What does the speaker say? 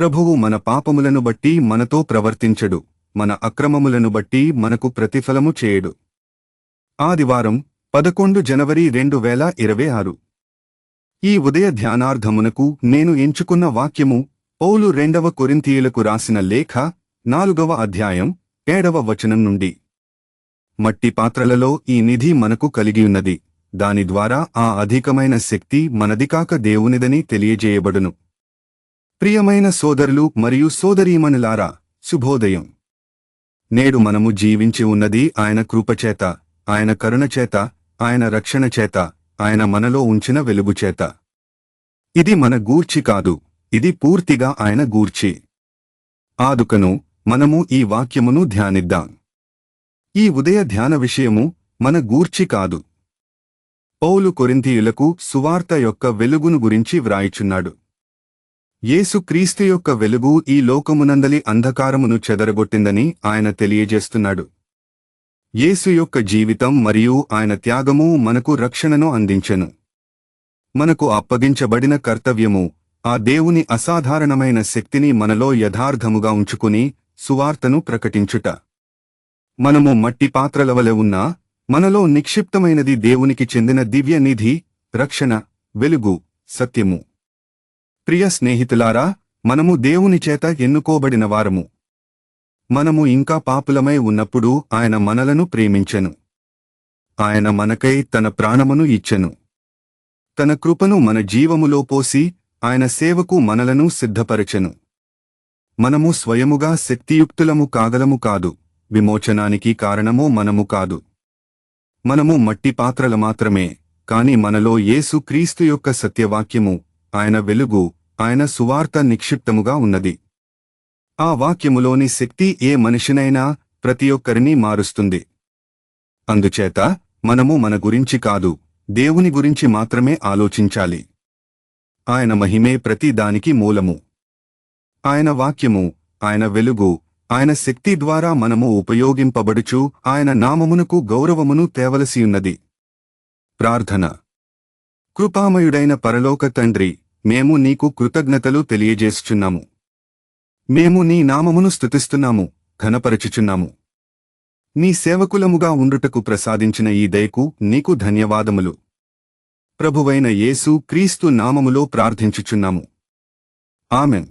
ప్రభువు మన పాపములను బట్టి మనతో ప్రవర్తించడు మన అక్రమములను బట్టి మనకు ప్రతిఫలము చేయడు. ఆదివారం పదకొండు జనవరి రెండు వేల ఇరవై ఆరు. ఈ ఉదయ ధ్యానార్థమునకు నేను ఎంచుకున్న వాక్యము పౌలు రెండవ కొరింతీయులకు రాసిన లేఖ నాలుగవ అధ్యాయం ఏడవ వచనం నుండి. మట్టి పాత్రలలో ఈ నిధి మనకు కలిగియున్నది దాని ద్వారా ఆ అధికమైన శక్తి మనదికాక దేవునిదని తెలియజేయబడును. ప్రియమైన సోదరులు మరియు సోదరీమణులారా శుభోదయం. నేడు మనము జీవించి ఉన్నది ఆయన కృపచేత ఆయన కరుణచేత ఆయన రక్షణ చేత ఆయన మనలో ఉంచిన వెలుగుచేత. ఇది మన గూర్చి కాదు ఇది పూర్తిగా ఆయన గూర్చి. ఆదుకను మనము ఈ వాక్యమును ధ్యానిద్దాం. ఈ ఉదయ ధ్యాన విషయము మన గూర్చి కాదు. పౌలు కొరింథీయులకు సువార్త యొక్క వెలుగును గురించి వ్రాయిచున్నాడు. యేసు క్రీస్తు యొక్క వెలుగు ఈ లోకమునందలి అంధకారమును చెదరగొట్టిందని ఆయన తెలియజేస్తున్నాడు. యేసు యొక్క జీవితం మరియు ఆయన త్యాగము మనకు రక్షణను అందించెను. మనకు అప్పగించబడిన కర్తవ్యము ఆ దేవుని అసాధారణమైన శక్తిని మనలో యథార్థముగా ఉంచుకుని సువార్తను ప్రకటించుట. మనము మట్టి పాత్రల వలె ఉన్నా మనలో నిక్షిప్తమైనది దేవునికి చెందిన దివ్య నిధి రక్షణ వెలుగు సత్యము. ప్రియ స్నేహితులారా మనము దేవుని చేత ఎన్నుకోబడిన వారము. మనము ఇంకా పాపులమై ఉన్నప్పుడు ఆయన మనలను ప్రేమించెను. ఆయన మనకై తన ప్రాణమును ఇచ్చెను. తన కృపను మన జీవములో పోసి ఆయన సేవకు మనలను సిద్ధపరచెను. మనము స్వయముగా శక్తియుక్తులము కాగలము కాదు విమోచనానికి కారణమో మనము కాదు. మనము మట్టి పాత్రల మాత్రమే కాని మనలో యేసు క్రీస్తు యొక్క సత్యవాక్యము ఆయన వెలుగు ఆయన సువార్త నిక్షిప్తముగా ఉన్నది. ఆ వాక్యములోని శక్తి ఏ మనిషినైనా ప్రతి ఒక్కరిని మారుస్తుంది. అందుచేత మనము మన గురించి కాదు దేవుని గురించి మాత్రమే ఆలోచించాలి. ఆయన మహిమే ప్రతి దానికి మూలము. ఆయన వాక్యము ఆయన వెలుగు ఆయన శక్తి ద్వారా మనము ఉపయోగింపబడుచు ఆయన నామమునకు గౌరవమును తేవలసియున్నది. ప్రార్థన. కృపామయుడైన పరలోక తండ్రి మేము నీకు కృతజ్ఞతలు తెలియజేస్తున్నాము. మేము నీ నామమును స్థుతిస్తున్నాము ఘనపరచుచున్నాము. నీ సేవకులముగా ఉండుటకు ప్రసాదించిన ఈ దయకు నీకు ధన్యవాదములు. ప్రభువైన యేసు క్రీస్తు నామములో ప్రార్థించుచున్నాము. ఆమెన్.